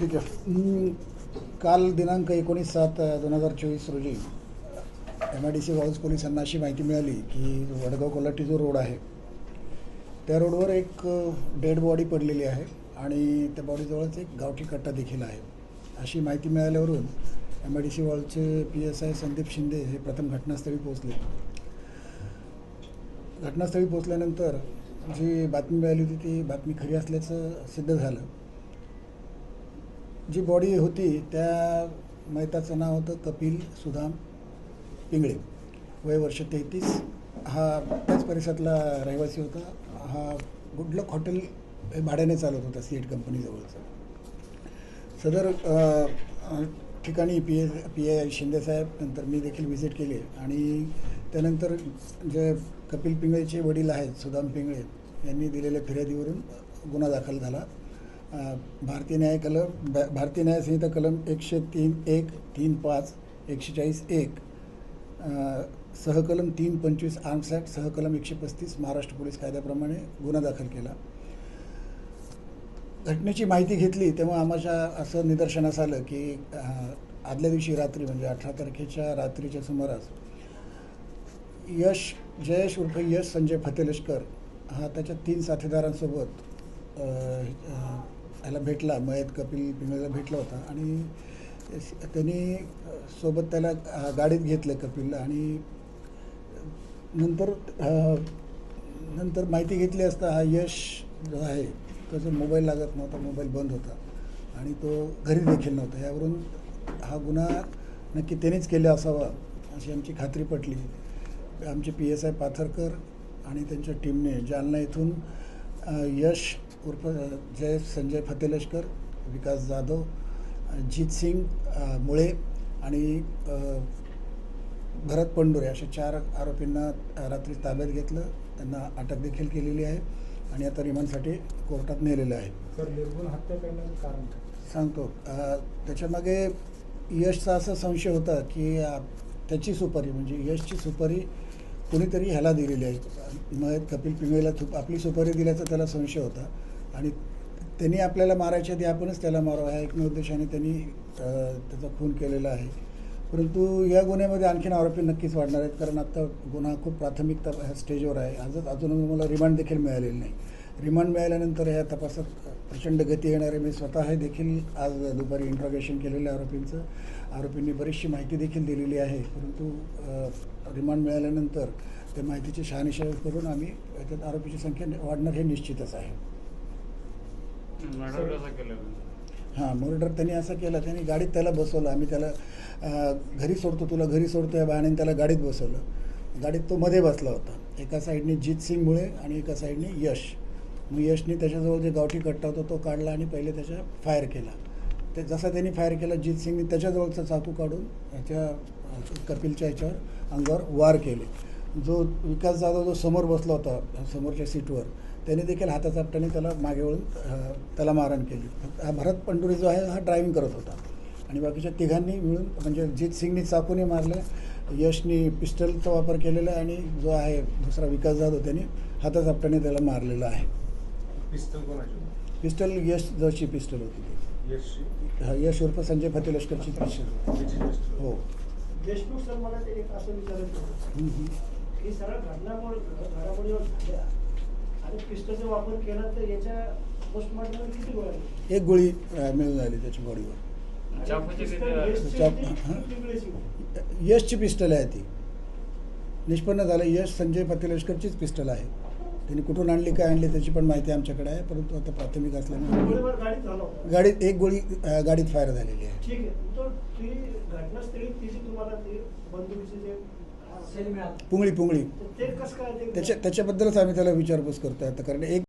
ठीक आहे. काल दिनांक एकोणीस सात दोन हजार चोवीस रोजी M I D C Waluj पोलिसांना अशी माहिती मिळाली की जो वडगाव कोल्हाटी जो रोड आहे त्या रोडवर एक डेड बॉडी पडलेली आहे आणि त्या बॉडीजवळच एक गावठी कट्टा देखील आहे. अशी माहिती मिळाल्यावरून M I D C वॉल्डचे P S I Sandeep Shinde हे प्रथम घटनास्थळी पोहोचले. घटनास्थळी पोहोचल्यानंतर जी बातमी मिळाली होती ती बातमी खरी असल्याचं सिद्ध झालं. जी बॉडी होती त्या मैताचं नाव होतं कपिल सुदाम पिंगळे. वय वर्ष तेहतीस. हा त्याच परिसरातला रहिवासी होता. हा गुडलक हॉटेल हे भाड्याने चालत होता सी एट कंपनीजवळचं सदर ठिकाणी पी ए पी आय शिंदेसाहेब नंतर मी देखील व्हिजिट केली. आणि त्यानंतर जे कपिल पिंगळेचे वडील आहेत सुदाम पिंगळे यांनी दिलेल्या फिर्यादीवरून गुन्हा दाखल झाला. भारतीय न्याय कलम भारतीय न्याय संहिता कलम एकशे तीन एक तीन पाच एकशे चाळीस एक सहकलम तीन पंचवीस आर्म्स ॲक्ट सहकलम एकशे पस्तीस महाराष्ट्र पोलीस कायद्याप्रमाणे गुन्हा दाखल केला. घटनेची माहिती घेतली तेव्हा आम्हाला असं निदर्शनास आलं की आदल्या दिवशी रात्री म्हणजे अठरा तारखेच्या रात्रीच्या सुमारास यश जयेश उर्फ यश संजय फतेलष्कर हा त्याच्या तीन साथीदारांसोबत ह्याला भेटला मयत कपिल पिंगळेला भेटला होता. आणि त्यांनी सोबत त्याला गाडीत घेतलं कपिलला आणि नंतर नंतर माहिती घेतली असता हा यश जो आहे त्याचा मोबाईल लागत नव्हता मोबाईल बंद होता. आणि तो घरी देखील नव्हता. यावरून हा गुन्हा नक्की त्यानेच केला असावा अशी आमची खात्री पटली. आमचे पी एस आय पाथरकर आणि त्यांच्या टीमने जालना इथून यश उर्फ जय संजय फतेलष्कर विकास जाधव जीत सिंग मुळे आणि भरत पंडुरे अशा चार आरोपींना रात्री ताब्यात घेतलं. त्यांना अटक देखील केलेली आहे आणि आता रिमांडसाठी कोर्टात नेलेलं आहे? सांगतो. त्याच्यामागे यशचा असा संशय होता की त्याची सुपारी म्हणजे यशची सुपारी कोणीतरी ह्याला दिलेली आहे. मग कपिल पिंगळेला आपली सुपारी दिल्याचा त्याला संशय होता. आणि त्यांनी आपल्याला मारायच्या आधी आपणच त्याला मारावं. ह्या एकमेव उद्देशाने त्यांनी त्याचा खून केलेला आहे. परंतु या गुन्ह्यामध्ये आणखीन आरोपी नक्कीच वाढणार आहेत. कारण आत्ता गुन्हा खूप प्राथमिकता ह्या स्टेजवर आहे. आजच अजून मला रिमांड देखील मिळालेलं नाही. रिमांड मिळाल्यानंतर ह्या तपासात प्रचंड गती येणार आहे मी स्वतः देखील आज दुपारी इंट्रॉगेशन केलेलं आरोपींचं. आरोपींनी बरीचशी माहिती देखील दिलेली आहे. परंतु रिमांड मिळाल्यानंतर त्या माहितीची शहानिशा करून आम्ही त्यात आरोपीची संख्या वाढणार हे निश्चितच आहे. हां मर्डर त्यांनी असं केलं त्यांनी गाडीत त्याला बसवलं. आम्ही त्याला घरी सोडतो तुला घरी सोडतो या बहाण्याने त्याला गाडीत बसवलं. गाडीत तो मध्ये बसला होता. एका साईडने जीत सिंग मुळे आणि एका साईडने यश. मग यशने त्याच्याजवळ जे गावठी कट्टा होता तो काढला आणि पहिले त्याच्या फायर केला. ते जसा त्यांनी फायर केला जीत सिंगने त्याच्याजवळचा चाकू काढून ह्याच्या कपिलच्या ह्याच्यावर अंगावर वार केले. जो विकास जाधव जो समोर बसला होता समोरच्या सीटवर त्याने देखील हाताचा आपट्याने त्याला मागे वळून त्याला मारहाण केली. हा भरत पंडुरे जो आहे हा ड्रायव्हिंग करत होता. आणि बाकीच्या तिघांनी मिळून म्हणजे जीत सिंगनी चाकूने मारलं यशनी पिस्टलचा वापर केलेला आहे आणि जो आहे दुसरा विकास जाधव त्यांनी हाताचा आपट्याने त्याला मारलेला आहे. पिस्तल कोणाची पिस्टल यश जशी पिस्टल होती ती. यश हा, यश उर्फ संजय फते लष्करची पिस्टल. हो. देशमुख सर मला ते एक असं विचारायचं. की सरळ घडल्यामुळे घडामोडीवर झाल्या. एक गोळी मिळून आली त्याच्या बॉडीवर यशची पिस्टल आहे ती. निष्पन्न झालं. यश संजय फते लष्करचीच पिस्टल आहे. त्यांनी कुठून आणली काय आणली त्याची पण माहिती आमच्याकडे आहे. परंतु आता प्राथमिक असल्यामुळे गाडीत झाला एक गोळी गाडीत फायर झालेली आहे. पुंगळी पुंगळी. त्याच्या त्याच्याबद्दलच आम्ही त्याला विचारपूस करतोय आता. कारण एक